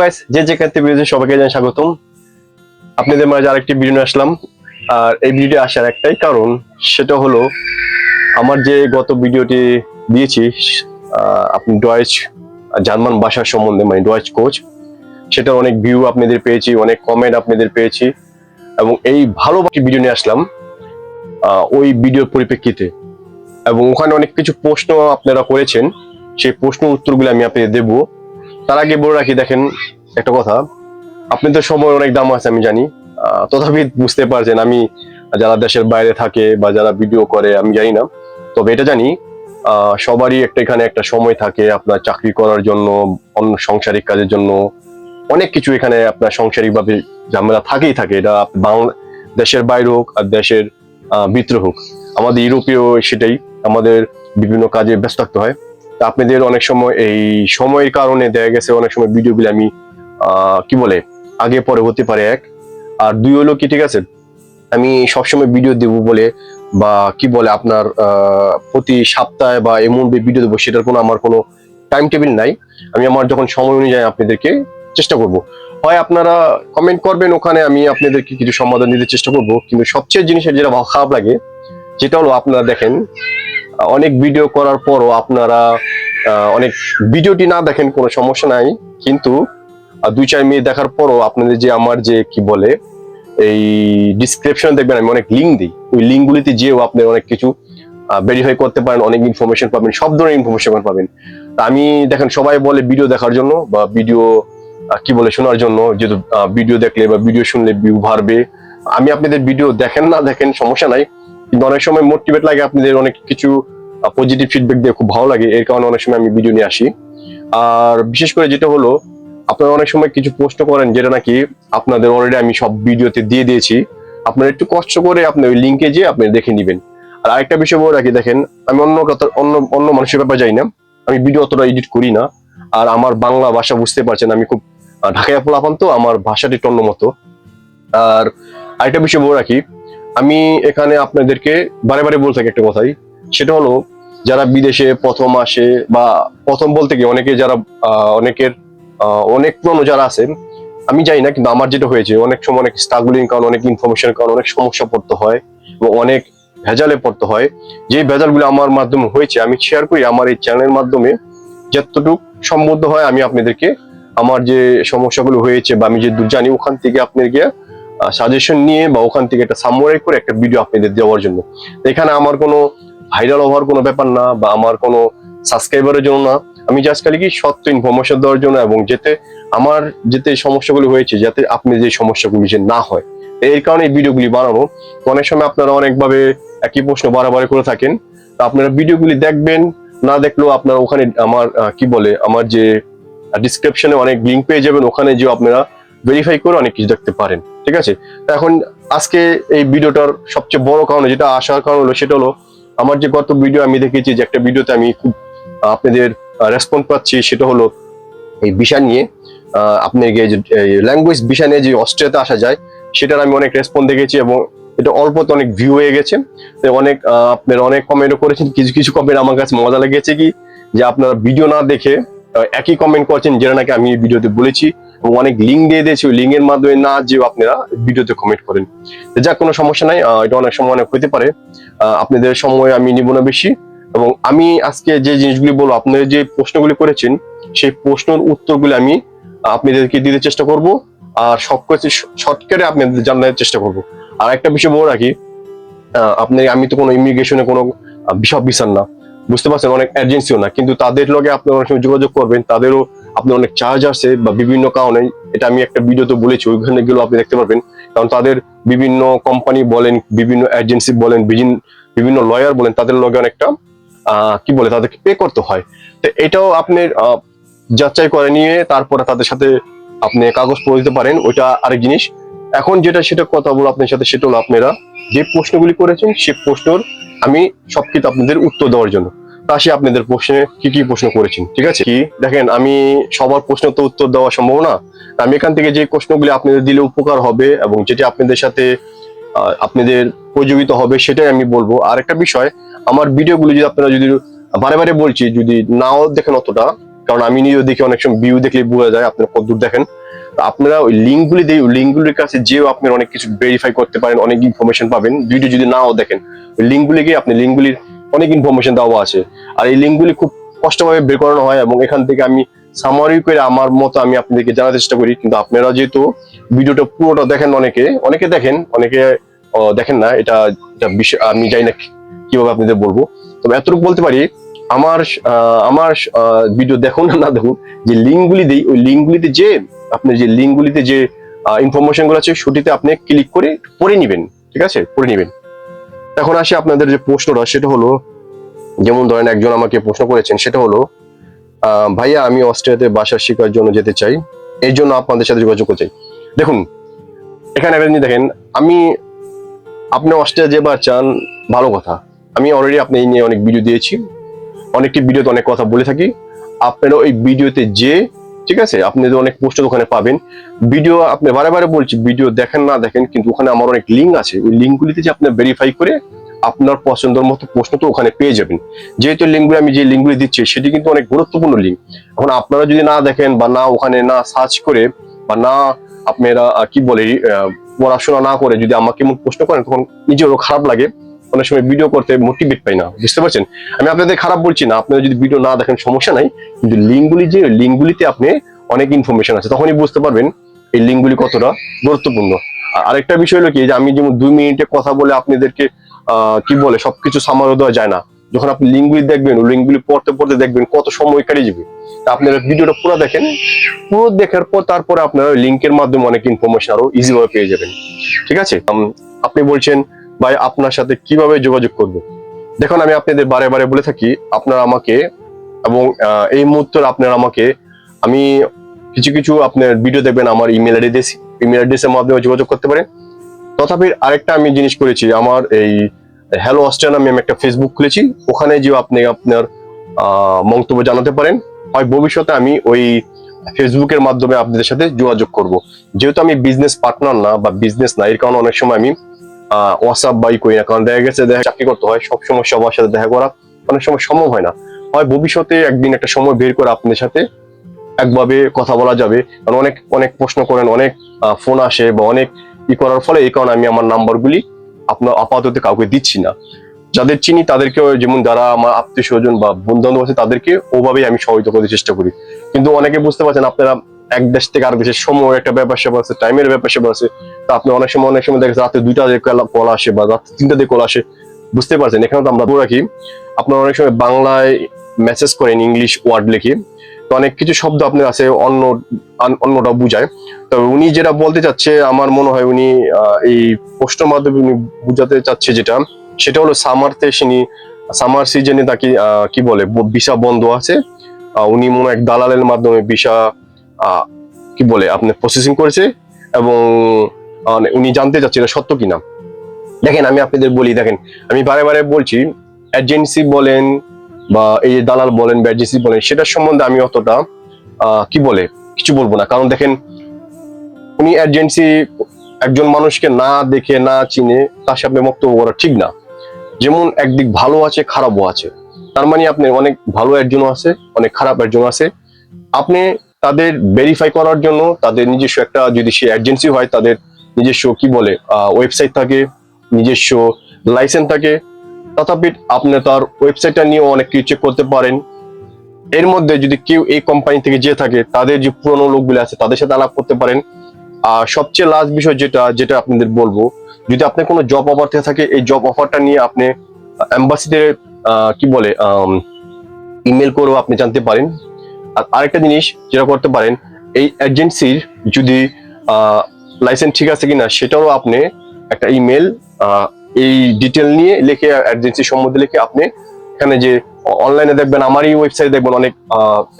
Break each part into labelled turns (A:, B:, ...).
A: Guys যে যেখান থেকে ভিডিও সবাইকে জানাই স্বাগতম। আপনাদের মাঝে আরেকটি ভিডিও আসলাম। আর এই ভিডিওটি আসার একটাই কারণ, সেটা হলো আমার যে গত ভিডিওটি দিয়েছি আপনি ডয়েচ জার্মান ভাষার সম্বন্ধে মানে ডয়েচ কোচ সেটা অনেক ভিউ আপনাদের পেয়েছি, অনেক কমেন্ট আপনাদের পেয়েছি, এবং এই ভালো ভিডিও নিয়ে আসলাম ওই ভিডিওর পরিপ্রেক্ষিতে। এবং ওখানে অনেক কিছু প্রশ্ন আপনারা করেছেন, সেই প্রশ্ন উত্তরগুলো আমি আপনাদের দেবো। তার আগে বলে রাখি, দেখেন, একটা কথা। আপনি তো সময় অনেক দাম আছে, আমি জানি। তথাপি বুঝতে পারছেন, আমি যারা দেশের বাইরে থাকে বা যারা ভিডিও করে, আমি জানি না। তবে এটা জানি সবারই একটা এখানে একটা সময় থাকে আপনার চাকরি করার জন্য, অন্য সাংসারিক কাজের জন্য। অনেক কিছু এখানে আপনার সাংসারিক ভাবে ঝামেলা থাকেই থাকে। এটা বাংলা দেশের বাইরে হোক আর দেশের ভিতরে হোক। আমাদের ইউরোপীয় সেটাই আমাদের বিভিন্ন কাজে ব্যস্ত থাকতে হয়। আপনাদের অনেক সময় এই সময়ের কারণে দেখা গেছে, অনেক সময় ভিডিওগুলো আমি কি বলে, আগে পরে হতে পারে এক। আর দুই হলো কি, ঠিক আছে? আমি সবসময় ভিডিও দেব বলে বা কি বলে আপনার প্রতি সপ্তাহে বা এমন ভিডিও দেবো, সেটার কোনো আমার কোনো টাইম টেবিল নাই। আমি আমার যখন সময় অনুযায়ী আপনাদেরকে চেষ্টা করব। হয় আপনারা কমেন্ট করবেন ওখানে, আমি আপনাদেরকে কিছু সমাধান দিতে চেষ্টা করব। কিন্তু সবচেয়ে জিনিসের যেটা খারাপ লাগে যেটা হলো আপনারা দেখেন অনেক ভিডিও করার পরও আপনারা অনেক ভিডিওটি না দেখেন, কোনো সমস্যা নাই। কিন্তু দুই, চার মিনিট দেখার পরও আপনাদের যে আমার যে কি বলে, এই ডিসক্রিপশন দেখবেন, আমি অনেক লিঙ্ক দিই। ওই লিঙ্কগুলিতে যেও আপনি অনেক কিছু ভেরিফাই করতে পারেন, অনেক ইনফরমেশন পাবেন, সব ধরনের ইনফরমেশন পাবেন। তা আমি, দেখেন, সবাই বলে ভিডিও দেখার জন্য বা ভিডিও কি বলে, শোনার জন্য, যেহেতু ভিডিও দেখলে বা ভিডিও শুনলে ভিউ বাড়বে। আমি আপনাদের ভিডিও দেখেন না দেখেন, সমস্যা নাই। কিন্তু অনেক সময় মোটিভেট লাগে আপনাদের অনেক কিছু পজিটিভ ফিডব্যাক দিয়ে খুব ভালো লাগে। এর কারণে অনেক সময় আমি ভিডিও নিয়ে আসি। আর বিশেষ করে যেটা হলো, আপনারা অনেক সময় কিছু পোস্ট করেন যেটা নাকি আপনাদের অলরেডি আমি সব ভিডিওতে দিয়ে দিয়েছি। আপনারা একটু কষ্ট করে আপনি ওই লিঙ্কে যেয়ে আপনি দেখে নেবেন। আর আরেকটা বিষয় বলে রাখি, দেখেন, আমি অন্য কথা, অন্য অন্য মানুষের ব্যাপারে যাই না। আমি ভিডিও অতটা এডিট করি না। আর আমার বাংলা ভাষা বুঝতে পারছেন, আমি খুব ঢাকায় পোলাপান তো, আমার ভাষাটি অন্য মতো। আর আরেকটা বিষয় বলে রাখি আমি এখানে আপনাদেরকে বারে বারে বলতে থাকি একটা কথাই। সেটা হলো, যারা বিদেশে প্রথম আসে বা প্রথম বলতে কি, অনেকে যারা অনেকের অনেক পুরনো যারা আছেন, আমি জানি না, কিন্তু আমার যেটা হয়েছে, অনেক সময় অনেক স্ট্রাগলিং কারণ, অনেক ইনফরমেশন কারণ অনেক সমস্যা পড়তে হয় এবং অনেক ভেজালে পড়তে হয়। যে ভেজালগুলো আমার মাধ্যমে হয়েছে, আমি শেয়ার করি আমার এই চ্যানেলের মাধ্যমে। যতটুকু সম্বদ্ধ হয়, আমি আপনাদেরকে আমার যে সমস্যাগুলো হয়েছে বা আমি যে জানি, ওখান থেকে আপনাদেরকে সাজেশন নিয়ে বা ওখান থেকে একটা সামরাই করে একটা ভিডিও আপনাদের দেওয়ার জন্য। এখানে আমার কোনো ভাইরাল হওয়ার কোনো ব্যাপার না বা আমার কোনো সাবস্ক্রাইবারের জন্য না। আমি জাস্ট খালি কি সত্য ইনফরমেশন দেওয়ার জন্য এবং যেতে আমার যেতে সমস্যাগুলো হয়েছে, যাতে আপনি যে সমস্যাগুলি যে না হয়। এই কারণে এই ভিডিওগুলি বানানো অনেক সময় আপনারা অনেকভাবে একই প্রশ্ন বারবার করে থাকেন। তো আপনারা ভিডিওগুলি দেখবেন, না দেখলেও আপনারা ওখানে আমার কি বলে, আমার যে ডিসক্রিপশনে অনেক লিঙ্ক পেয়ে যাবেন। ওখানে যে আপনারা ভেরিফাই করে অনেক কিছু দেখতে পারেন। ঠিক আছে? এখন আজকে এই ভিডিওটার সবচেয়ে বড় কারণ, যেটা আসার কারণ হলো, সেটা হলো আমার যে গত ভিডিও আমি দেখেছি যে একটা ভিডিওতে আমি খুব আপনাদের রেসপন্স পাচ্ছি, সেটা হলো এই বিষা নিয়ে। আপনার যে ল্যাঙ্গুয়েজ বিষয় নিয়ে যে অস্ট্রেলিয়াতে আসা যায়, সেটার আমি অনেক রেসপন্স দেখেছি এবং এটা অল্পতে অনেক ভিউ হয়ে গেছে। অনেক আপনার অনেক কমেন্টও করেছেন, কিছু কিছু কমেন্ট আমার কাছে মজা লেগেছে কি? যে আপনারা ভিডিও না দেখে একই কমেন্ট করছেন, যেটা নাকি আমি ভিডিওতে বলেছি। এবং অনেক লিঙ্ক দিয়ে দিয়েছি, ওই লিঙ্কের মাধ্যমে না যে আপনারা ভিডিওতে কমেন্ট করেন। যাক, কোনো সমস্যা নাই এটা অনেক সময় অনেক হতে পারে। আপনাদের সময় আমি নিব না বেশি। এবং আমি আজকে যে জিনিসগুলি বলব, আপনারা যে প্রশ্নগুলি করেছেন, সেই প্রশ্নের উত্তরগুলি আমি আপনাদেরকে দিতে চেষ্টা করব। আর সবকিছু শর্টকাটে আপনাদের জানার চেষ্টা করব। আর একটা বিষয় বলে রাখি আপনি আমি তো কোনো ইমিগ্রেশনে কোনো বিষয় বিচার না। বুঝতে পারছেন, অনেক এজেন্সিও না, কিন্তু তাদের লগে আপনি অনেক সময় যোগাযোগ করবেন, তাদেরও আপনার অনেক চার্জ আছে বা বিভিন্ন কারণে, এটা আমি একটা ভিডিওতে বলেছি, ওইখানে গেলেও আপনি দেখতে পারবেন। কারণ তাদের বিভিন্ন কোম্পানি বলেন, বিভিন্ন এজেন্সি বলেন বিভিন- বিভিন্ন লয়ার বলেন, তাদের লগে অনেকটা কি বলে, তাদেরকে পে করতে হয়। তো এটাও আপনি যাচাই করে নিয়ে তারপরে তাদের সাথে আপনি কাগজ পড়ে দিতে পারেন, ওইটা আরেক জিনিস। এখন যেটা, সেটা কথা বলব আপনার সাথে সেটা হলো আপনারা যে প্রশ্নগুলি করেছেন সেই প্রশ্নর আমি সবকিছু আপনাদের উত্তর দেওয়ার জন্য। তা সে আপনাদের প্রশ্নে কি কি প্রশ্ন করেছেন, ঠিক আছে? কি? দেখেন, আমি সবার প্রশ্ন তো উত্তর দেওয়া সম্ভব না। আমি এখান থেকে যে প্রশ্নগুলি আপনাদের দিলে উপকার হবে এবং যেটি আপনাদের সাথে আপনাদের প্রযোগিত হবে সেটাই আমি বলব। আর একটা বিষয়, আমার ভিডিওগুলি যদি আপনারা যদি বারে বারে বলছি, যদি নাও দেখেন অতটা, কারণ আমি নিজেও দেখি অনেক সময় ভিউ দেখলে বোঝা যায়, আপনারা কতদূর দেখেন। আপনারা ওই লিঙ্কগুলি দিয়ে লিঙ্কগুলির কাছে যেও আপনারা অনেক কিছু ভেরিফাই করতে পারেন, অনেক ইনফরমেশন পাবেন। ভিডিও যদি নাও দেখেন, ওই লিঙ্কগুলি গিয়ে আপনি লিঙ্কগুলির অনেক ইনফরমেশন দেওয়া আছে। আর এই লিঙ্কগুলি খুব কষ্টভাবে বের করানো হয় এবং এখান থেকে আমি সামারি করে আমার মতো আমি আপনাদেরকে জানার চেষ্টা করি। কিন্তু আপনারা যেহেতু ভিডিওটা পুরোটা দেখেন অনেকে অনেকে দেখেন অনেকে দেখেন না, এটা বিষয়, আমি জানি না কীভাবে আপনাদের বলব। তবে এতটুকু বলতে পারি, আমার আমার ভিডিও দেখুন না দেখুন, যে লিঙ্কগুলি দিই, ওই লিঙ্কগুলিতে যে আপনি যে লিঙ্কগুলিতে যে ইনফরমেশনগুলো আছে, সেটিতে আপনি ক্লিক করে পড়ে নেবেন, ঠিক আছে? পড়ে নেবেন। এখন আসি আপনাদের যে প্রশ্নটা, সেটা হলো, যেমন ধরেন একজন আমাকে প্রশ্ন করেছেন, সেটা হলো ভাইয়া, আমি অস্ট্রেলিয়াতে বাসা শিকার জন্য যেতে চাই এই জন্য আপনাদের সাথে যোগাযোগ করতে চাই। দেখুন, এখানে একটা দেখেন, আমি, আপনি অস্ট্রেলিয়া যেবার চান, ভালো কথা। আমি অলরেডি আপনি এই নিয়ে অনেক ভিডিও দিয়েছি, অনেকটি ভিডিওতে অনেক কথা বলে থাকি। আপনারা ওই ভিডিওতে যে ঠিক আছে? আপনি অনেক পোস্ট ওখানে পাবেন। ভিডিও আপনি বারে বারে বলছি ভিডিও দেখেন না দেখেন, কিন্তু ওখানে আমার অনেক লিঙ্ক আছে। ওই লিঙ্কগুলিতে যে আপনি ভেরিফাই করে আপনার পছন্দের মতো প্রশ্ন তো ওখানে পেয়ে যাবেন। যেহেতু লিঙ্কগুলি আমি যে লিঙ্কগুলি দিচ্ছি, সেটি কিন্তু অনেক গুরুত্বপূর্ণ লিঙ্ক এখন আপনারা যদি না দেখেন বা না ওখানে না সার্চ করে বা না আপনারা কি বলে পড়াশোনা না করে যদি আমাকে প্রশ্ন করেন, তখন নিজেরও খারাপ লাগে। অনেক সময় ভিডিও করতে মোটিভেট পাই না। বুঝতে পারছেন? আমি আপনাদের খারাপ বলছি না, আপনারা যদি ভিডিও না দেখেন সমস্যা নাই, কিন্তু লিঙ্কগুলি যে, লিঙ্কগুলিতে আপনি অনেক ইনফরমেশন আছে, তখনই বুঝতে পারবেন এই লিঙ্কগুলি কতটা গুরুত্বপূর্ণ। আরেকটা বিষয় হলো কি, যে আমি যেমন দুই মিনিটে কথা বলে আপনাদেরকে কি বলে, সবকিছু সামারও দেওয়া যায় না। যখন আপনি লিঙ্কগুলি দেখবেন লিঙ্কগুলি পড়তে পড়তে দেখবেন কত সময় কাটিয়ে যাবে। তা আপনারা ভিডিওটা পুরো দেখেন, পুরো দেখার পর তারপরে আপনারা লিঙ্কের মাধ্যমে অনেক ইনফরমেশন আরও ইজি ভাবে পেয়ে যাবেন। ঠিক আছে? আপনি বলছেন ভাই, আপনার সাথে কীভাবে যোগাযোগ করব? দেখুন, আমি আপনাদের বারে বারে বলে থাকি, আপনারা আমাকে এবং এই মুহূর্তে আপনারা আমাকে, আমি কিছু কিছু আপনার ভিডিও দেখবেন, আমার ইমেল অ্যাড্রেস ইমেল অ্যাড্রেসের মাধ্যমে যোগাযোগ করতে পারেন। তথাপি আরেকটা আমি জিনিস করেছি, আমার এই হ্যালো অস্ট্রেলিয়া আমি একটা ফেসবুক খুলেছি, ওখানে যে আপনি আপনার মন্তব্য জানাতে পারেন। হয় ভবিষ্যতে আমি ওই ফেসবুকের মাধ্যমে আপনাদের সাথে যোগাযোগ করব। যেহেতু আমি বিজনেস পার্টনার না বা বিজনেস না, এর কারণে অনেক সময় আমি হোয়াটসঅ্যাপ করি না কারণ দেখা গেছে দেখা চাকরি করতে হয়, সব সময় সবার সাথে দেখা করা অনেক সময় সম্ভব হয় না। হয় ভবিষ্যতে একদিন একটা সময় বের করে আপনাদের সাথে একভাবে কথা বলা যাবে। কারণ অনেক অনেক প্রশ্ন করেন, অনেক ফোন আসে বা অনেক ই করার ফলে এই কারণে আমি আমার নাম্বারগুলি আপনার আপাতত কাউকে দিচ্ছি না। যাদের চিনি তাদেরকেও যেমন যারা আমার আত্মীয় স্বজন বা বন্ধু বান্ধব আছে তাদেরকে ওভাবেই আমি সহায়তা করতে চেষ্টা করি। কিন্তু অনেকে বুঝতে পারছেন আপনারা এক দেশ থেকে আর দেশের সময়, একটা ব্যাপার স্যাপার আছে টাইমের ব্যাপার স্যাপার আছে। তা আপনি অনেক সময় অনেক সময় দেখেন রাতে দুইটা দিয়ে কল আসে বা রাত তিনটা দিয়ে কল আসে। বুঝতে পারছেন? এখানে তো আমরা রাখি, আপনারা অনেক সময় বাংলায় মেসেজ করেন ইংলিশ ওয়ার্ড লিখি। তো অনেক কিছু শব্দ আপনার আছে অন্য অন্যটা বুঝায়। তবে উনি যেটা বলতে চাচ্ছে, আমার মনে হয় উনি এই পোস্টের মাধ্যমে উনি বুঝাতে চাচ্ছে যেটা, সেটা হলো সামারতে তিনি সামার সিজনে তাকে কি বলে ভিসা বন্ধ আছে। উনি মনে এক দালালের মাধ্যমে ভিসা কি বলে, আপনি প্রসেসিং করেছে এবং উনি জানতে চাচ্ছে এটা সত্য কিনা। দেখেন, আমি আপনাদের বলি, দেখেন, আমি বারে বারে বলছি এজেন্সি বলেন বা এই যে দালাল বলেন বা এজেন্সি বলেন, সেটার সম্বন্ধে আমি অতটা কি বলে, কিছু বলব না। কারণ দেখেন, উনি এজেন্সি একজন মানুষকে না দেখে, না চিনে তার সামনে বক্তব্য করা ঠিক না। যেমন একদিক ভালো আছে, খারাপও আছে। তার মানে আপনি অনেক ভালো একজনও আছে, অনেক খারাপ একজন আছে। আপনি তাদের ভেরিফাই করার জন্য তাদের নিজস্ব একটা যদি সে এজেন্সি হয়, তাদের নিজস্ব কি বলে ওয়েবসাইট থাকে, নিজস্ব লাইসেন্স থাকে, তথাপি আপনি তার ওয়েবসাইটটা নিয়েও অনেক কিছু চেক করতে পারেন। এর মধ্যে যদি কেউ এই কোম্পানি থেকে যে থাকে, তাদের যে পুরনো লোকগুলো আছে, তাদের সাথে আলাপ করতে পারেন। আর সবচেয়ে লাস্ট বিষয় যেটা যেটা আপনাদের বলব, যদি আপনার কোনো জব অফার থেকে থাকে, এই জব অফারটা নিয়ে আপনি এম্বাসিতে কি বলে ইমেল করেও আপনি জানতে পারেন। আর আরেকটা জিনিস যেটা করতে পারেন, এই এজেন্সির যদি লাইসেন্স ঠিক আছে কিনা সেটাও আপনি একটা ইমেল এই ডিটেল নিয়ে লিখে এজেন্সি সম্বন্ধে লিখে আপনি এখানে যে অনলাইনে দেখবেন, আমারই ওয়েবসাইট দেখবেন অনেক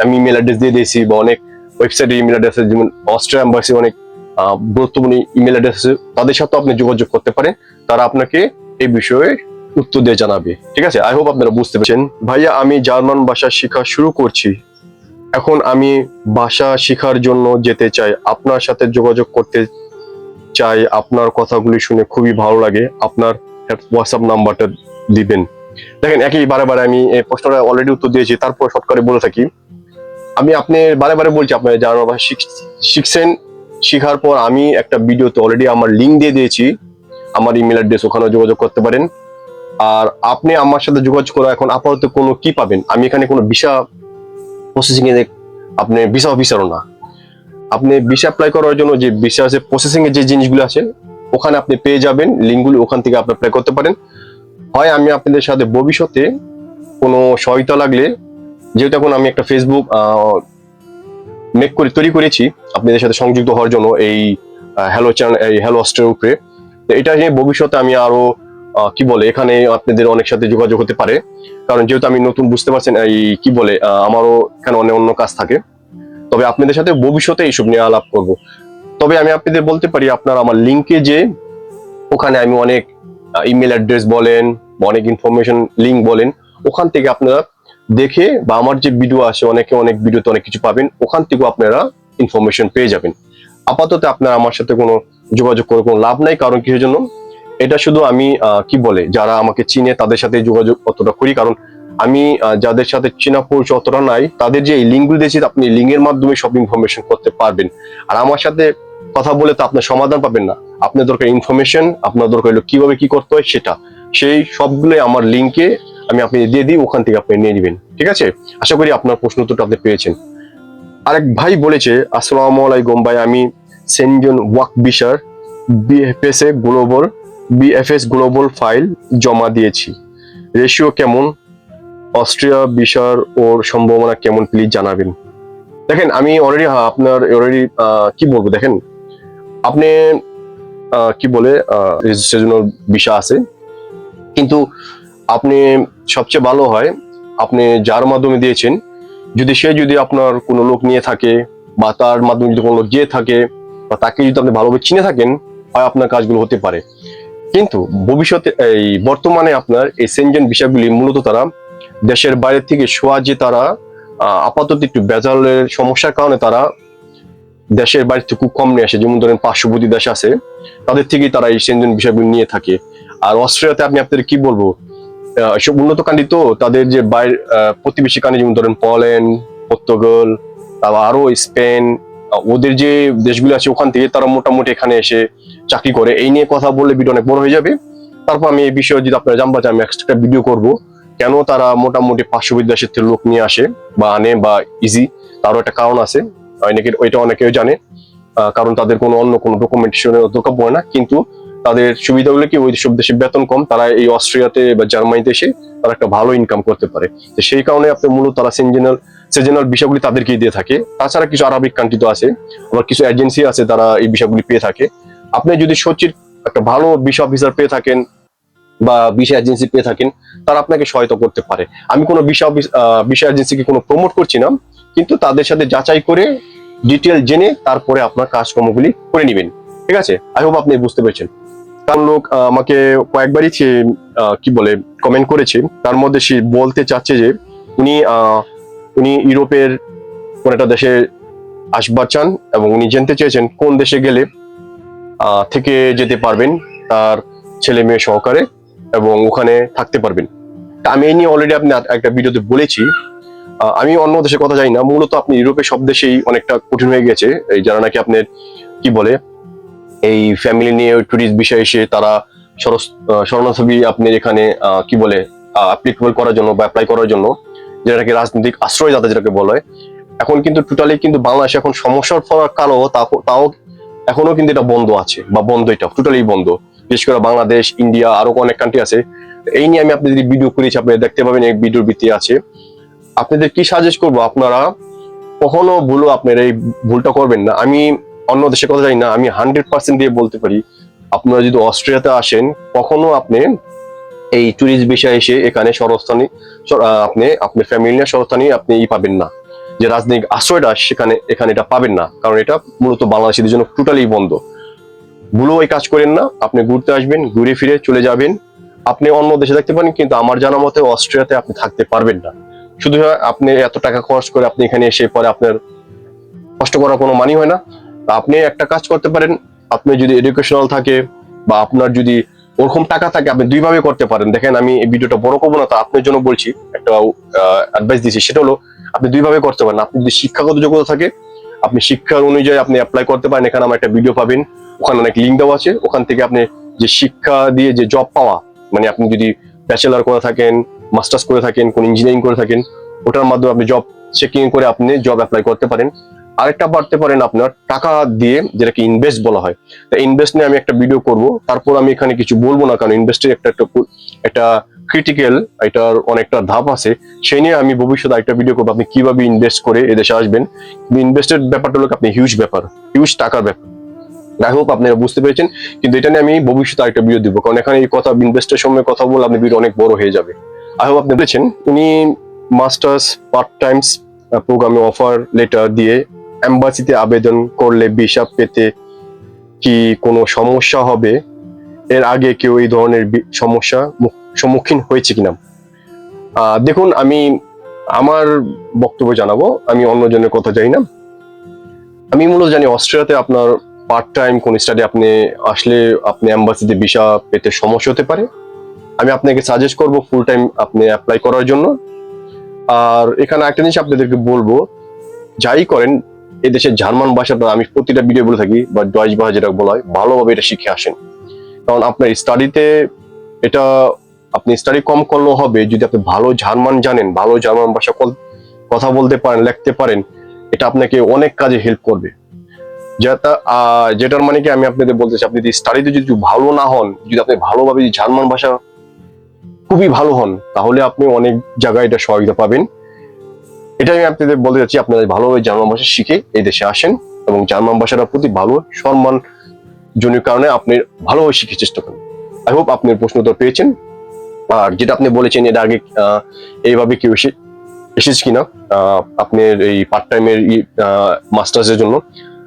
A: আমি ইমেল অ্যাড্রেস দিয়ে দিয়েছি বা অনেক ওয়েবসাইটে ইমেল অ্যাড্রেস যেমন অস্ট্রিয়া এম্বাসি অনেক গুরুত্বপূর্ণ ইমেল অ্যাড্রেস আছে, তাদের সাথে আপনি যোগাযোগ করতে পারেন, তারা আপনাকে এই বিষয়ে উত্তর দিয়ে জানাবে। ঠিক আছে? আই হোপ আপনারা বুঝতে পারছেন। ভাইয়া, আমি জার্মান ভাষা শেখা শুরু করছি। এখন আমি ভাষা শেখার জন্য যেতে চাই, আপনার সাথে যোগাযোগ করতে চাই, আপনার কথাগুলি শুনে খুবই ভালো লাগে, আপনার হোয়াটসঅ্যাপ নাম্বারটা দিবেন। দেখেন, একই বারে বারে আমি এই প্রশ্নটা অলরেডি উত্তর দিয়েছি, তারপর শর্ট বলে থাকি। আমি আপনি বারে বারে বলছি, আপনার জানানো ভাষা শিখ- শিখছেন, শিখার পর আমি একটা ভিডিওতে অলরেডি আমার লিঙ্ক দিয়ে দিয়েছি, আমার ইমেল অ্যাড্রেস ওখানে যোগাযোগ করতে পারেন। আর আপনি আমার সাথে যোগাযোগ করা এখন আপাতত কোনো কি পাবেন? আমি এখানে কোনো ভিসা প্রসেসিং এ আপনি ভিসা অফিসারও না। আপনি ভিসা অ্যাপ্লাই করার জন্য যে ভিসা আছে প্রসেসিং যে জিনিসগুলো আছে ওখানে আপনি পেয়ে যাবেন। লিঙ্কগুলো ওখান থেকে আপনি অ্যাপ্লাই করতে পারেন। হয় আমি আপনাদের সাথে ভবিষ্যতে কোনো সহায়তা লাগলে যেহেতু এখন আমি একটা ফেসবুক মেক করে তৈরি করেছি আপনাদের সাথে সংযুক্ত হওয়ার জন্য এই হ্যালো চ্যানেল এই হ্যালো অস্ট্রের উপরে এটা নিয়ে ভবিষ্যতে আমি আরও আহ, কি বলে, এখানে আপনাদের অনেক সাথে যোগাযোগ হতে পারে। কারণ যেহেতু আমি নতুন বুঝতে পারছেন, এই কি বলে আমারও এখানে অনেক অন্য কাজ থাকে। তবে আপনাদের সাথে ভবিষ্যতে এইসব নিয়ে আলাপ করব। তবে আমি আপনাদের বলতে পারি, আপনার আমার লিঙ্কে যে ওখানে আমি অনেক ইমেল অ্যাড্রেস বলেন, অনেক ইনফরমেশন লিঙ্ক বলেন, ওখান থেকে আপনারা দেখে বা আমার যে ভিডিও আছে অনেকে অনেক ভিডিওতে অনেক কিছু পাবেন, ওখান থেকেও আপনারা ইনফরমেশন পেয়ে যাবেন। আপাতত আপনারা আমার সাথে কোনো যোগাযোগ করে কোনো লাভ নাই, কারণ কিসের জন্য? এটা শুধু আমি কি বলে, যারা আমাকে চিনে তাদের সাথে যোগাযোগ অতটা করি, কারণ আমি যাদের সাথে চেনা পরিচয় অতটা নাই, তাদের যে লিঙ্কগুলো দিয়েছি, আপনি লিঙ্কের মাধ্যমে সব ইনফরমেশন করতে পারবেন। আর আমার সাথে কথা বলে তো আপনার সমাধান পাবেন না। আপনার দরকার ইনফরমেশন আপনার দরকার হলো কীভাবে কি করতে হয় সেটা। সেই সবগুলোই আমার লিঙ্কে আমি আপনি দিয়ে দিই, ওখান থেকে আপনি নিয়ে নেবেন। ঠিক আছে? আশা করি আপনার প্রশ্ন উত্তরটা আপনি পেয়েছেন। আরেক ভাই বলেছে, আসসালামু আলাইকুম ভাই, আমি সেনজন ওয়াক বিশার বিএফএস এ গ্লোবাল বিএফএস গ্লোবাল ফাইল জমা দিয়েছি। রেশিও কেমন? অস্ট্রিয়া বিশার ওর সম্ভাবনা কেমন? প্লিজ জানাবেন। দেখেন, আমি অলরেডি আপনার অলরেডি কি বলব? দেখেন, আপনি কি বলে রেজিস্ট্রেশনের বিষয় আছে। কিন্তু আপনি সবচেয়ে ভালো হয়, আপনি যার মাধ্যমে দিয়েছেন, যদি সে যদি আপনার কোনো লোক নিয়ে থাকে বা তার মাধ্যমে যদি কোনো লোক গিয়ে থাকে বা তাকে যদি আপনি ভালোভাবে চিনে থাকেন, হয় আপনার কাজগুলো হতে পারে। কিন্তু ভবিষ্যতে এই বর্তমানে আপনার এই সেনজেন বিষয়গুলি মূলত তারা দেশের বাইরে থেকে সোয়া যে তারা আপাতত একটু বেজালের সমস্যার কারণে তারা দেশের বাইরে থেকে খুব কম নিয়ে আসে। যেমন ধরেন পার্শ্ববর্তী দেশ আছে, তাদের থেকেই তারা এই সেনজেন বিষয়গুলি নিয়ে থাকে। আর অস্ট্রেলিয়াতে আপনি আপনাদের কি বলব? এসব উন্নত কান্ট্রি তো তাদের যে বাইরে প্রতিবেশী কান্ট্রি যেমন ধরেন পোল্যান্ড, পর্তুগাল, তারপর আরও স্পেন ওদের যে দেশগুলো আছে ওখান থেকে তারা মোটামুটি এখানে এসে চাকরি করে। এই নিয়ে কথা বললে ভিডিও অনেক বড় হয়ে যাবে। তারপর আমি এই বিষয়ে যদি আপনারা জানবা যে আমি একটা ভিডিও করব। কেন তারা মোটামুটি পার্শ্ববর্তী দেশের থেকে লোক নিয়ে আসে বা আনে বা ইজি তারও একটা কারণ আছে। অনেকে ওইটা অনেকেও জানে। কারণ তাদের কোনো অন্য কোনো ডকুমেন্টেশনের দরকার পড়ে না। কিন্তু তাদের সুবিধাগুলো কি, ওই সব দেশে বেতন কম, তারা এই অস্ট্রিয়াতে বা জার্মানিতে এসে তারা একটা ভালো ইনকাম করতে পারে। তো সেই কারণে আপনি মূলত তারা সিজনাল সিজনাল বিষয়গুলি তাদেরকেই দিয়ে থাকে। তাছাড়া কিছু আরবিক কান্ট্রি তো আছে, আবার কিছু এজেন্সি আছে তারা এই বিষয়গুলি পেয়ে থাকে। আপনি যদি সচির একটা ভালো বিষয় অফিসার পেয়ে থাকেন বা বিষয় এজেন্সি পেয়ে থাকেন, তারা আপনাকে সহায়তা করতে পারে। আমি কোনো বিষয় বিষয় এজেন্সিকে কোনো প্রমোট করছি না, কিন্তু তাদের সাথে যাচাই করে ডিটেল জেনে তারপরে আপনার কাজকর্মগুলি করে নেবেন। ঠিক আছে? আই হোপ আপনি বুঝতে পেরেছেন। কারণ লোক আমাকে কয়েকবারই কি বলে কমেন্ট করেছে। তার মধ্যে সে বলতে চাচ্ছে যে, উনি উনি ইউরোপের কোন একটা দেশে আসবার চান এবং উনি জানতে চেয়েছেন কোন দেশে গেলে থেকে যেতে পারবেন তার ছেলে মেয়ে সহকারে এবং ওখানে থাকতে পারবেন। তা আমি এই নিয়ে অলরেডি আপনি একটা ভিডিওতে বলেছি। আমি অন্য দেশের কথা জানি না। মূলত আপনি ইউরোপের সব দেশেই অনেকটা কঠিন হয়ে গেছে। এই যারা নাকি আপনার, কি বলে এই ফ্যামিলি নিয়ে টুরিস্ট বিষয়ে এসে তারা শরণার্থী আপনি এখানে কি বলে অ্যাপ্লিকেবল করার জন্য বা অ্যাপ্লাই করার জন্য যেটা নাকি রাজনৈতিক আশ্রয় যাতে যেটাকে বলা, এখন কিন্তু টোটালি কিন্তু বাংলাদেশ এখন সমস্যার ফলার কালো তাও- এখনও কিন্তু এটা বন্ধ আছে, বা বন্ধ এটা টোটালি বন্ধ। বিশেষ করে বাংলাদেশ, ইন্ডিয়া, আরও অনেক কান্ট্রি আছে। এই নিয়ে আমি আপনি যদি ভিডিও করেছি আপনি দেখতে পাবেন এই ভিডিওর ভিত্তি আছে। আপনাদের কি সাজেস্ট করব? আপনারা কখনো ভুলো আপনারা এই ভুলটা করবেন না। আমি অন্য দেশের কথা জানি না, আমি হান্ড্রেড পার্সেন্ট দিয়ে বলতে পারি। আপনারা যদি অস্ট্রেলিয়াতে আসেন, কখনো আপনি এই ট্যুরিস্ট বিষয়ে এসে এখানে সরস্থানী আপনি আপনি ফ্যামিলি নিয়ে সরস্থানী আপনি ই পাবেন না। যে রাজনৈতিক আশ্রয়টা, সেখানে, এখানে এটা পাবেন না। কারণ এটা মূলত বাংলাদেশিদের জন্য টোটালি বন্ধ। ভুলো এই কাজ করেন না, আপনি ঘুরতে আসবেন, ঘুরে ফিরে চলে যাবেন। আপনি অন্য দেশে থাকতে পারেন, কিন্তু আমার জানা মতে অস্ট্রিয়াতে আপনি থাকতে পারবেন না। শুধু আপনি এত টাকা খরচ করে আপনি এখানে এসে পরে আপনার কষ্ট করার কোনো মানি হয় না। আপনি একটা কাজ করতে পারেন। আপনি যদি এডুকেশনাল থাকে বা আপনার যদি ওরকম টাকা থাকে, আপনি দুইভাবে করতে পারেন। দেখেন, আমি এই ভিডিওটা বড় করব না, তা আপনার জন্য বলছি, একটা অ্যাডভাইস দিচ্ছি। সেটা হলো, আপনি দুইভাবে করতে পারেন। আপনি যদি শিক্ষাগত যোগ্যতা থাকে, আপনি শিক্ষার অনুযায়ী আপনি অ্যাপ্লাই করতে পারেন। এখানে আমার একটা ভিডিও পাবেন। ওখানে অনেক লিঙ্ক দেওয়া আছে। ওখান থেকে আপনি যে শিক্ষা দিয়ে যে জব পাওয়া মানে আপনি যদি ব্যাচেলার করে থাকেন মাস্টার্স করে থাকেন, কোন ইঞ্জিনিয়ারিং করে থাকেন, ওটার মাধ্যমে আপনি জব চেকিং করে আপনি জব অ্যাপ্লাই করতে পারেন। আরেকটা পারতে পারেন আপনার, টাকা দিয়ে যেটাকে ইনভেস্ট বলা হয়। তা ইনভেস্ট নিয়ে আমি একটা ভিডিও করব, তারপর আমি এখানে কিছু বলব না, কারণ ইনভেস্টের একটা একটা ক্রিটিক্যাল এটার অনেকটা ধাপ আছে। সেই নিয়ে আমি ভবিষ্যতে একটা ভিডিও করব, আপনি কীভাবে ইনভেস্ট করে এদেশে আসবেন। ইনভেস্টের ব্যাপারটা হলো আপনি হিউজ ব্যাপার হিউজ টাকার ব্যাপার। আই হোপ আপনারা বুঝতে পেরেছেন, কিন্তু এটা নিয়ে আমি ভবিষ্যতে একটা ভিডিও দিব, কারণ এখানে এই কথা ইনভেস্টের সময় কথা বলে আপনি ভিডিও অনেক বড় হয়ে যাবে। আই হোপ আপনি বলেছেন উনি মাস্টার্স পার্ট টাইমস প্রোগ্রামে অফার লেটার দিয়ে এম্বাসিতে আবেদন করলে ভিসা পেতে কি কোনো সমস্যা হবে? এর আগে কেউ এই ধরনের সমস্যা সম্মুখীন হয়েছে কিনা? দেখুন, আমি আমার বক্তব্য জানাব। আমি অন্যজনের কথা জানি না। আমি মূলত জানি অস্ট্রেলিয়াতে আপনার পার্ট টাইম কোন স্টাডি আপনি আসলে আপনি অ্যাম্বাসিতে ভিসা পেতে সমস্যা হতে পারে। আমি আপনাকে সাজেস্ট করব ফুল টাইম আপনি অ্যাপ্লাই করার জন্য। আর এখানে একটা জিনিস আপনাদেরকে বলব, যাই করেন এদেশের জার্মান ভাষাটা আমি প্রতিটা ভিডিও বলে থাকি, বা ডয়েজ ভাষা যেটা বলা হয়, ভালোভাবে এটা শিখে আসেন। কারণ আপনার স্টাডিতে এটা আপনি স্টাডি কম করলেও হবে, যদি আপনি ভালো জার্মান জানেন, ভালো জার্মান ভাষা কথা বলতে পারেন, লিখতে পারেন, এটা আপনাকে অনেক কাজে হেল্প করবে। যেটা যেটার মানে কি আমি আপনাদের বলতে চাই, আপনি যদি স্টাডিতে যদি ভালো না হন, যদি আপনি ভালোভাবে জার্মান ভাষা খুবই ভালো হন, তাহলে আপনি অনেক জায়গায় এটা সহযোগিতা পাবেন। এটা আমি আপনাদের বলতে চাচ্ছি, আপনারা ভালোভাবে জার্মান ভাষা শিখে এই দেশে আসেন এবং জার্মান ভাষাটার প্রতি ভালো সম্মান জনের কারণে আপনি ভালোভাবে শিখে চেষ্টা করেন। আই হোপ আপনি প্রশ্ন উত্তর পেয়েছেন। আর যেটা আপনি বলেছেন এর আগে এইভাবে কেউ এসে, এসেছে কিনা আপনার এই পার্ট টাইমের মাস্টার্স এর জন্য,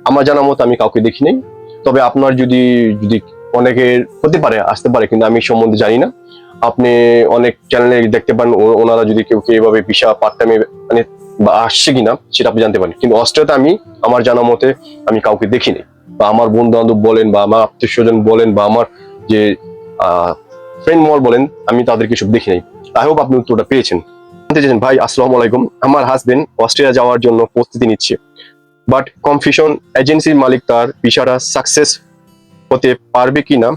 A: আমার জানা মতো আমি কাউকে দেখি নাই। তবে আপনার যদি যদি অনেকের হতে পারে, আসতে পারে, কিন্তু আমি সম্বন্ধে জানি না। আপনি অনেক চ্যানেলে দেখতে পারেন ও- ওনারা যদি কেউ কেউ এভাবে ভিসা পার্ট টাইমে মানে বা আসছে কিনা সেটা আপনি জানতে পারেন। কিন্তু অস্ট্রেলিয়াতে আমি, আমার জানা মতে আমি কাউকে দেখিনি। বা আমার বন্ধু বান্ধব বলেন বা আমার আত্মীয় স্বজন বলেন বা আমার যে ফ্রেন্ড মল বলেন, আমি তাদেরকে সব দেখি নাই। আই হোপ আপনি উত্তরটা পেয়েছেন। জানতে ভাই, আসসালামু আলাইকুম। আমার হাজবেন্ড অস্ট্রেলিয়া যাওয়ার জন্য প্রস্তুতি নিচ্ছে। বাট কনফিউশন এজেন্সির মালিক তার ভিসাটা সাকসেস হতে পারবে কিনা?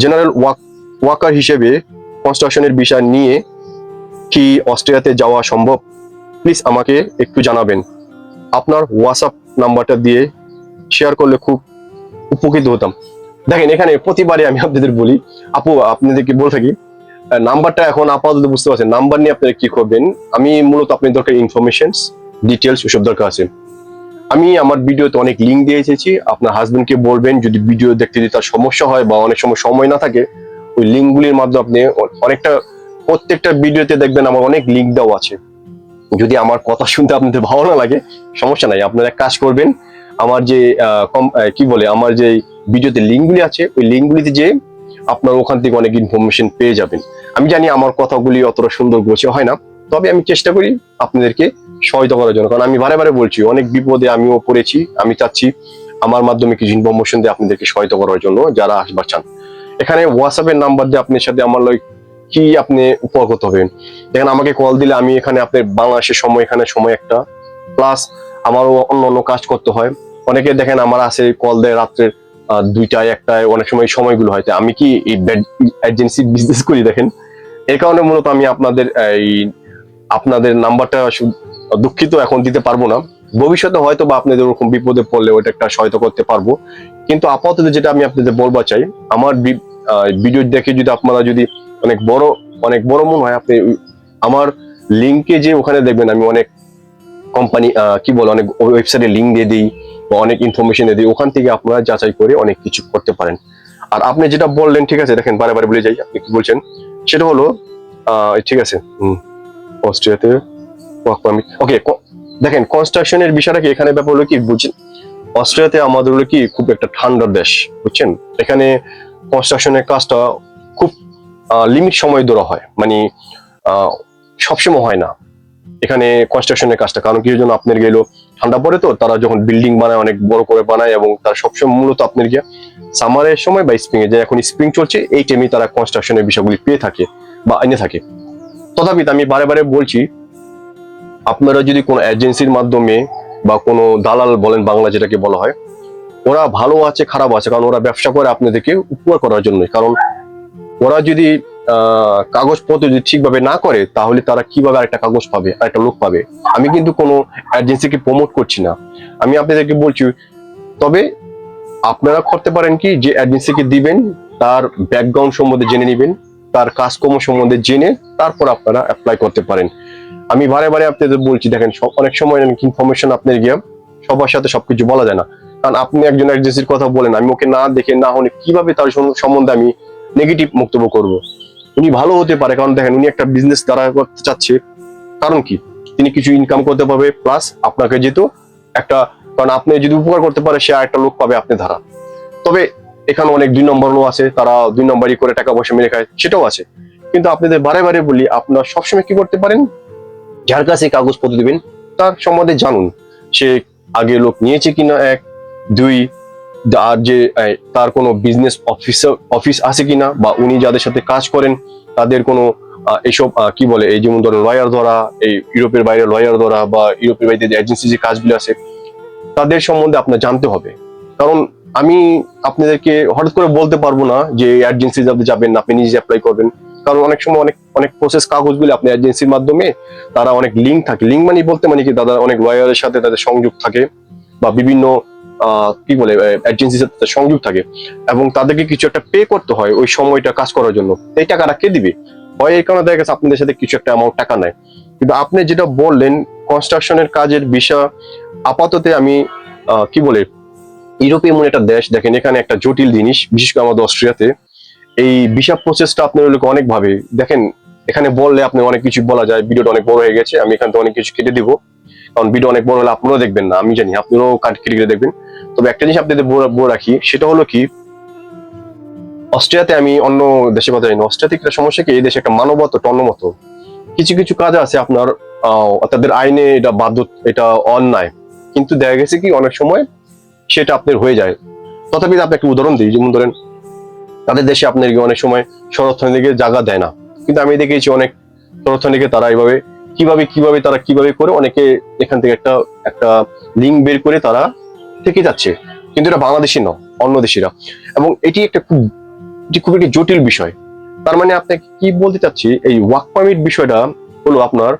A: জেনারেল ওয়াক ওয়াকার হিসেবে কনস্ট্রাকশনের বিষয় নিয়ে কি অস্ট্রেলিয়াতে যাওয়া সম্ভব? প্লিজ আমাকে একটু জানাবেন। আপনার হোয়াটসঅ্যাপ নাম্বারটা দিয়ে শেয়ার করলে খুব উপকৃত হতাম। দেখেন, এখানে প্রতিবারে আমি আপনাদের বলি, আপু, আপনাদেরকে বলে থাকি নাম্বারটা এখন আপাতত বুঝতে পারছেন, নাম্বার নিয়ে আপনারা কি করবেন? আমি মূলত আপনার দরকার ইনফরমেশন ডিটেলস ওসব দরকার আছে। আমি আমার ভিডিওতে অনেক লিঙ্ক দিয়ে এসেছি, আপনার হাজবেন্ডকে বলবেন, যদি ভিডিও দেখতে যদি তার সমস্যা হয় বা অনেক সময় সময় না থাকে, ওই লিঙ্কগুলির মাধ্যমে আপনি অনেকটা, প্রত্যেকটা ভিডিওতে দেখবেন আমার অনেক লিঙ্ক দেওয়া আছে। যদি আমার কথা শুনতে আপনাদের ভালো না লাগে, সমস্যা নাই। আপনারা এক কাজ করবেন, আমার যে কি বলে, আমার যে ভিডিওতে লিঙ্কগুলি আছে, ওই লিঙ্কগুলিতে যে আপনার ওখান থেকে অনেক ইনফরমেশন পেয়ে যাবেন। আমি জানি আমার কথাগুলি অতটা সুন্দর গোছে হয় না, তবে আমি চেষ্টা করি আপনাদেরকে সহায়তা করার জন্য। কারণ আমি বারে বারে বলছি, অনেক বিপদে আমিও পড়েছি, আমি চাচ্ছি আমার মাধ্যমে কিছু ইনফরমেশন দিয়ে আপনাদেরকে সহায়তা করার জন্য যারা আসবার চান। এখানে হোয়াটসঅ্যাপের নাম্বার দিয়ে আপনার সাথে আমার কি আপনি উপকৃত হবেন? দেখেন, আমাকে কল দিলে আমি এখানে আপনার বাংলাদেশের সময়, এখানে সময় একটা। প্লাস আমারও অন্য অন্য কাজ করতে হয়। অনেকে দেখেন, আমার আছে কল দেয় রাত্রের দুইটায়, একটায়, অনেক সময় সময়গুলো হয়। আমি কি এই এজেন্সি বিজনেস করি দেখেন? এই কারণে মূলত আমি আপনাদের এই আপনাদের নাম্বারটা দুঃখিত এখন দিতে পারব না। ভবিষ্যতে হয়তো বা আপনাদের ওরকম বিপদে পড়লে ওটা একটা সহায়তা করতে পারব। কিন্তু আপাতত যেটা আমি আপনাদের বলবা চাই, আমার ভিডিও দেখে যদি আপনারা যদি অনেক বড় অনেক বড় মনে হয়। আপনি আমার লিঙ্কে যে ওখানে দেখবেন, আমি অনেক কোম্পানি কি বলে, অনেক ওয়েবসাইটে লিঙ্ক দিয়ে দিই বা অনেক ইনফরমেশন দিয়ে দিই। ওখান থেকে আপনারা যাচাই করে অনেক কিছু করতে পারেন। আর আপনি যেটা বললেন, ঠিক আছে, দেখেন, বারে বারে বলে যাই, আপনি কি বলছেন? সেটা হলো ঠিক আছে অস্ট্রিয়াতে ওয়ার্ক পারমিট ওকে দেখেন কনস্ট্রাকশনের বিষয়টা কি? এখানে ব্যাপার হলো কি, বুঝছেন? অস্ট্রিয়াতে আমাদের হলো কি, খুব একটা ঠান্ডার দেশ, বুঝছেন? এখানে কনস্ট্রাকশনের কাজটা লিমিট সময় ধরা হয়। মানে সবসময় হয় না। এখানে কনস্ট্রাকশনের কাজটা। কারণ কি জন্য আপনার গেলো ঠান্ডা পড়ে তো, তারা যখন বিল্ডিং বানায়, অনেক বড় করে বানায় এবং তার সবসময় মূলত আপনার গিয়ে সামারের সময় বা স্প্রিং এ যে এখন স্প্রিং চলছে, এই টাইমে তারা কনস্ট্রাকশনের বিষয়গুলি পেয়ে থাকে বা এনে থাকে। তথাপি আমি বারে বারে বলছি, আপনারা যদি কোনো এজেন্সির মাধ্যমে বা কোনো দালাল বলেন বাংলা যেটাকে বলা হয়, ওরা ভালো আছে, খারাপ আছে, কারণ ওরা ব্যবসা করে আপনাদেরকে উপকার করার জন্য কারণ ওরা যদি কাগজপত্র যদি ঠিকভাবে না করে, তাহলে তারা কীভাবে আরেকটা কাগজ পাবে, আরেকটা লোক পাবে? আমি কিন্তু কোনো এজেন্সিকে প্রমোট করছি না। আমি আপনাদেরকে বলছি, তবে আপনারা করতে পারেন কি, যে এজেন্সিকে দিবেন, তার ব্যাকগ্রাউন্ড সম্বন্ধে জেনে নেবেন, তার কাজকর্ম সম্বন্ধে জেনে তারপর আপনারা অ্যাপ্লাই করতে পারেন। আমি বারে বারে আপনাদের বলছি, দেখেন অনেক সময় ইনফরমেশন আপনার গিয়ে সবার সাথে সবকিছু বলা যায় না। কারণ আপনি একজন এজেন্সির কথা বলেন, আমি ওকে না দেখে, না হলে কীভাবে তার সম্বন্ধে আমি নেগেটিভ বক্তব্য করব। উনি ভালো হতে পারে, কারণ দেখেন উনি একটা বিজনেস দ্বারা করতে চাচ্ছে। কারণ কি? তিনি কিছু ইনকাম করতে পারবে প্লাস আপনাকে যেহেতু একটা, কারণ আপনি যদি উপকার করতে পারে সে একটা লোক পাবে আপনি ধারা তবে এখানে অনেক দুই নম্বর লোক আছে, তারা দুই নম্বরই করে টাকা পয়সা মেরে খায়, সেটাও আছে। কিন্তু আপনাদের বারে বারে বলি, আপনার সবসময় কি করতে পারেন? যার কাছে কাগজপত্র দিবেন, তার সম্বন্ধে জানুন। সে আগে লোক নিয়েছে কিনা, এক, দুই আর যে তার কোনো বিজনেস অফিসার অফিস আছে কিনা বা উনি যাদের সাথে কাজ করেন, তাদের কোনো এইসব কি বলে, এই যেমন ধরেন লয়ার ধরা, এই ইউরোপের বাইরে লয়ার ধরা বা ইউরোপের বাইরে যে এজেন্সি যে কাজগুলো আছে, তাদের সম্বন্ধে আপনার জানতে হবে। কারণ আমি আপনাদেরকে হঠাৎ করে বলতে পারব না যে এজেন্সি যাতে যাবেন আপনি নিজে অ্যাপ্লাই করবেন। কারণ অনেক সময় অনেক অনেক প্রসেস কাগজগুলি আপনি এজেন্সির মাধ্যমে, তারা অনেক লিঙ্ক থাকে। লিঙ্ক মানে বলতে মানে কি, দাদা, অনেক লয়ারের সাথে তাদের সংযোগ থাকে বা বিভিন্ন কি বলে এজেন্সির সাথে সংযোগ থাকে এবং তাদেরকে কিছু একটা পে করতে হয় ওই সময়টা কাজ করার জন্য। এই টাকাটা কে দিবে? হয় এই কারণে দেখা গেছে আপনাদের সাথে কিছু একটা অ্যামাউন্ট টাকা নেয়। কিন্তু আপনি যেটা বললেন কনস্ট্রাকশনের কাজের বিষয়, আপাতত আমি কি বলে, ইউরোপে এমন একটা দেশ, দেখেন এখানে একটা জটিল জিনিস, বিশেষ করে আমাদের অস্ট্রিয়াতে, এই ভিসা প্রসেসটা আপনার লোক অনেকভাবে, দেখেন, এখানে বললে আপনি অনেক কিছু বলা যায় ভিডিওটা অনেক বড় হয়ে গেছে, আমি এখান থেকে অনেক কিছু কেটে দিব। কারণ ভিডিও অনেক বড় হলে আপনারাও দেখবেন না, আমি জানি, আপনারাও কাট দেখবেন। তবে একটা জিনিস আপনাদের বলে রাখি, সেটা হলো কি, অস্ট্রিয়াতে আমি অন্য দেশের কথা জানি অস্ট্রিয়াতে একটা সমস্যা কি, এই দেশে একটা মানবত টন্নমত কিছু কিছু কাজ আছে আপনার তাদের আইনে এটা বাধ্য এটা অন্যায়। কিন্তু দেখা গেছে কি, অনেক সময় সেটা আপনার হয়ে যায়। তথাপি আপনি একটা উদাহরণ দিই, যেমন ধরেন, তাদের দেশে আপনার অনেক সময় শরৎখানিকে জায়গা দেয় না। কিন্তু আমি দেখেছি অনেক শরৎখানিকে তারা এইভাবে কীভাবে কীভাবে তারা কীভাবে করে, অনেকে এখান থেকে একটা একটা লিঙ্ক বের করে তারা থেকে যাচ্ছে। কিন্তু এটা বাংলাদেশি নয়, অন্য দেশিরা। এবং এটি একটা খুব, এটি খুব একটি জটিল বিষয়। তার মানে আপনাকে কি বলতে চাচ্ছি, এই ওয়ার্ক পারমিট বিষয়টা হলো আপনার,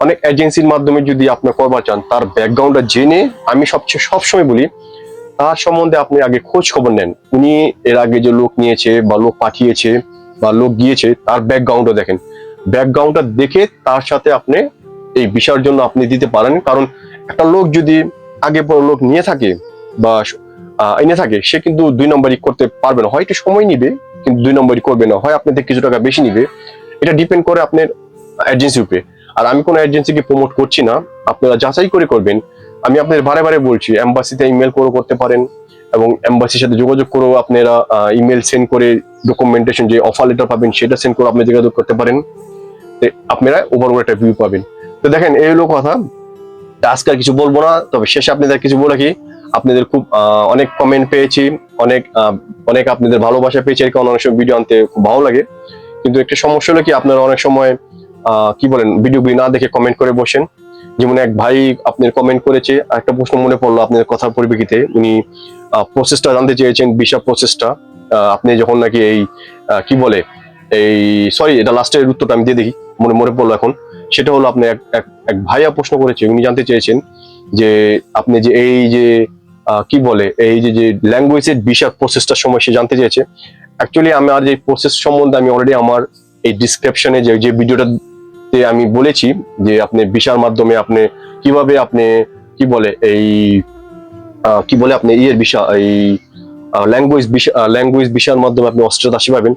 A: অনেক এজেন্সির মাধ্যমে যদি আপনি করবার চান, তার ব্যাকগ্রাউন্ডটা জেনে আমি সবচেয়ে, সবসময় বলি, তার সম্বন্ধে আপনি আগে খোঁজ খবর নেন। উনি এর আগে যে লোক নিয়েছে বা লোক পাঠিয়েছে বা লোক গিয়েছে, তার ব্যাকগ্রাউন্ডটা দেখেন। ব্যাকগ্রাউন্ডটা দেখে তার সাথে আপনি এই বিষয়ের জন্য আপনি দিতে পারেন। কারণ একটা লোক যদি আগে পর লোক নিয়ে থাকে বা এনে থাকে, সে কিন্তু দুই নম্বরই করতে পারবে না। হয় একটু সময় নিবে, কিন্তু দুই নম্বরই করবে না। হয় আপনাদের কিছু টাকা বেশি নিবে। এটা ডিপেন্ড করে আপনার এজেন্সির উপরে। আর আমি কোনো এজেন্সিকে প্রমোট করছি না। আপনারা যাচাই করে করবেন। আমি আপনাদের বারে বারে বলছি এম্বাসিতে ইমেল করে করতে পারেন এবং এম্বাসির সাথে যোগাযোগ করেও আপনারা ইমেল সেন্ড করে ডকুমেন্টেশন যে অফার লেটার পাবেন, সেটা সেন্ড করে আপনি যোগাযোগ করতে পারেন। আপনারা ওভারঅল একটা ভিউ পাবেন। তো দেখেন, এই হলো কথা। আজকে কিছু বলব না, তবে শেষে আপনাদের কিছু বলে রাখি। আপনাদের খুব অনেক কমেন্ট পেয়েছি, অনেক অনেক আপনাদের ভালোবাসা পেয়েছি এর কারণে অনেক সময় ভিডিও আনতে, খুব ভালো লাগে। কিন্তু একটা সমস্যা হলো কি, আপনারা অনেক সময় কি বলেন ভিডিওগুলি না দেখে কমেন্ট করে বসেন। যেমন এক ভাই আপনার কমেন্ট করেছে একটা প্রশ্ন মনে পড়ল আপনাদের কথার পরিপ্রেক্ষিতে। উনি প্রসেসটা জানতে চেয়েছেন বিশা প্রসেসটা আপনি যখন নাকি এই কি বলে এই সরি এটা লাস্টের উত্তরটা আমি দিয়ে দেখি, মনে মনে পড়ল এখন। সেটা হলো আপনি এক, এক- ভাইয়া প্রশ্ন করেছে, উনি জানতে চেয়েছেন যে আপনি যে এই যে কি বলে, এই যে যে ল্যাঙ্গুয়েজের বিষয় প্রসেসটার সময় সে জানতে চেয়েছে। অ্যাকচুয়ালি আমার যে প্রসেস সম্বন্ধে আমি অলরেডি আমার এই ডিসক্রিপশনে যে যে ভিডিওটাতে আমি বলেছি যে আপনি ভিসার মাধ্যমে আপনি কীভাবে আপনি, কি বলে, এই কি বলে আপনি ইয়ের বিষয় এই ল্যাঙ্গুয়েজ বিষয় ল্যাঙ্গুয়েজ বিষয়ের মাধ্যমে আপনি অস্ট্রেলিয়া আসতে পারবেন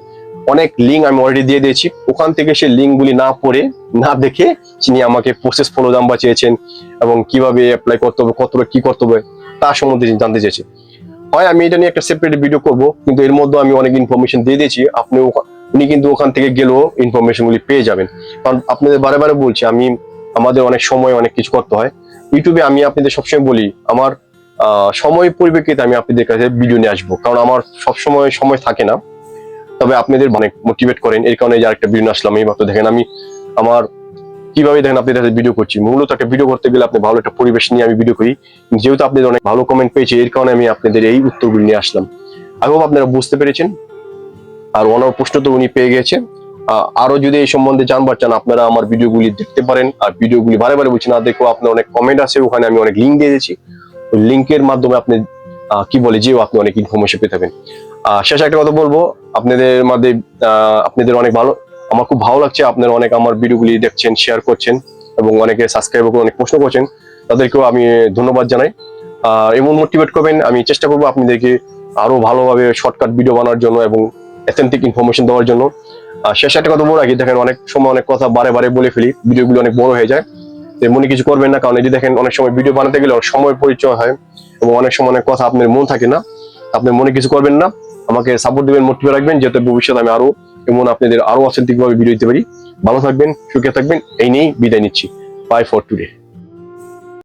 A: অনেক লিঙ্ক আমি অলরেডি দিয়ে দিয়েছি। ওখান থেকে সে লিঙ্কগুলি না পড়ে, না দেখে তিনি আমাকে প্রসেস ফলো নাম্বার চেয়েছেন এবং কীভাবে অ্যাপ্লাই করতে হবে কতটা কি করতে হবে তার সম্বন্ধে জানতে চেয়েছে হয় আমি এটা নিয়ে একটা সেপারেট ভিডিও করব, কিন্তু এর মধ্যে আমি অনেক ইনফরমেশন দিয়ে দিয়েছি। আপনি উনি কিন্তু ওখান থেকে গেলেও ইনফরমেশন গুলি পেয়ে যাবেন। কারণ আপনাদের বারে বারে বলছি, আমি, আমাদের অনেক সময় অনেক কিছু করতে হয়। ইউটিউবে আমি আপনাদের সবসময় বলি, আমার সময় পরিপ্রেক্ষিতে আমি আপনাদের কাছে ভিডিও নিয়ে আসব। কারণ আমার সবসময় সময় থাকে না। তবে আপনাদের অনেক মোটিভেট করেন এর কারণে যে আরেকটা ভিডিও আসলাম, এই মাত্র দেখেন আমি আমার কীভাবে দেখেন আপনাদের সাথে ভিডিও করছি। মূলত একটা ভিডিও করতে গেলে আপনি ভালো একটা পরিবেশ নিয়ে আমি ভিডিও করি। যেহেতু আপনাদের অনেক ভালো কমেন্ট পেয়েছি, এর কারণে আমি আপনাদের এই উত্তরগুলি নিয়ে আসলাম। আই হোপ আপনারা বুঝতে পেরেছেন। আর ওনার প্রশ্ন তো উনি পেয়ে গেছে। আরও যদি এই সম্বন্ধে জানবার চান, আপনারা আমার ভিডিওগুলি দেখতে পারেন। আর ভিডিওগুলি বারে বারে বলছি না, দেখো আপনার অনেক কমেন্ট আছে, ওখানে আমি অনেক লিঙ্ক দিয়ে দিয়েছি। ওই লিঙ্কের মাধ্যমে আপনি কি বলে যেও আপনি অনেক ইনফরমেশন পেয়ে থাকবেন আহ, শেষে একটা কথা বলব আপনাদের মধ্যে আপনাদের অনেক ভালো আমার খুব ভালো লাগছে আপনারা অনেক আমার ভিডিওগুলি দেখছেন শেয়ার করছেন এবং অনেকে সাবস্ক্রাইব করে অনেক প্রশ্ন করছেন তাদেরকেও আমি ধন্যবাদ জানাই। এমন মোটিভেট করবেন আমি চেষ্টা করব আপনাদেরকে আরও ভালোভাবে শর্টকাট ভিডিও বানানোর জন্য এবং অথেন্টিক ইনফরমেশন দেওয়ার জন্য। শেষে একটা কথা বলে রাখি দেখেন অনেক সময় অনেক কথা বারে বারে বলে ফেলি ভিডিওগুলো অনেক বড় হয়ে যায়। মনে কিছু করবেন না, কারণ যে দেখেন অনেক সময় ভিডিও বানাতে গেলে অনেক সময় পরিচয় হয় এবং অনেক সময় অনেক কথা আপনার মন থাকে না। আপনি মনে কিছু করবেন না, আমাকে সাপোর্ট দিবেন মোটিভে রাখবেন, যাতে ভবিষ্যতে আমি আরও এমন আপনাদের আরও অথেন্টিক ভাবে ভিডিও দিতে পারি। ভালো থাকবেন, সুখে থাকবেন, এই নিয়েই বিদায় নিচ্ছি। By for today